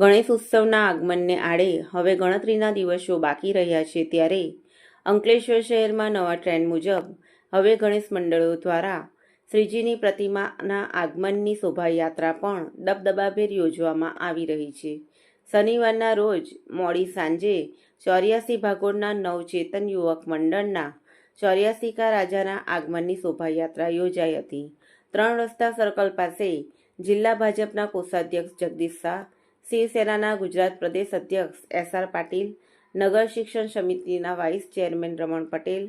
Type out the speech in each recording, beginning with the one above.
ગણેશ ઉત્સવના આગમનને આડે હવે ગણતરીના દિવસો બાકી રહ્યા છે ત્યારે અંકલેશ્વર શહેરમાં નવા ટ્રેન્ડ મુજબ હવે ગણેશ મંડળો દ્વારા શ્રીજીની પ્રતિમાના આગમનની શોભાયાત્રા પણ દબદબાભેર યોજવામાં આવી રહી છે. શનિવારના રોજ મોડી સાંજે ચોર્યાસી ભાગોળના નવચેતન યુવક મંડળના ચોર્યાસીકા રાજાના આગમનની શોભાયાત્રા યોજાઈ હતી. ત્રણ રસ્તા સર્કલ પાસે જિલ્લા ભાજપના કોષાધ્યક્ષ જગદીશ શાહ શિવસેનાના ગુજરાત પ્રદેશ અધ્યક્ષ એસ આર પાટીલ, નગર શિક્ષણ સમિતિના વાઇસ ચેરમેન રમણ પટેલ,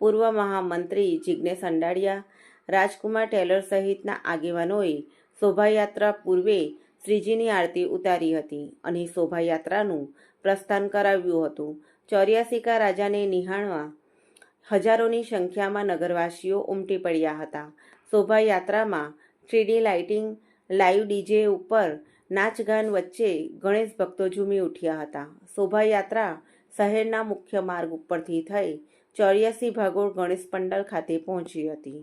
પૂર્વ મહામંત્રી જિજ્ઞેશ અંડાડિયા, રાજકુમાર ટેલર સહિતના આગેવાનોએ શોભાયાત્રા પૂર્વે શ્રીજીની આરતી ઉતારી હતી અને શોભાયાત્રાનું પ્રસ્થાન કરાવ્યું હતું. ચોર્યાસીકા રાજાને નિહાળવા હજારોની સંખ્યામાં નગરવાસીઓ ઉમટી પડ્યા હતા. શોભાયાત્રામાં three D lighting live DJ ઉપર નાચગાન વચ્ચે ગણેશ ભક્તો ઝૂમી ઉઠ્યા હતા. શોભાયાત્રા શહેરના મુખ્ય માર્ગ ઉપરથી થઈ ચોર્યાસી ભાગોળ ગણેશ પંડાલ ખાતે પહોંચી હતી.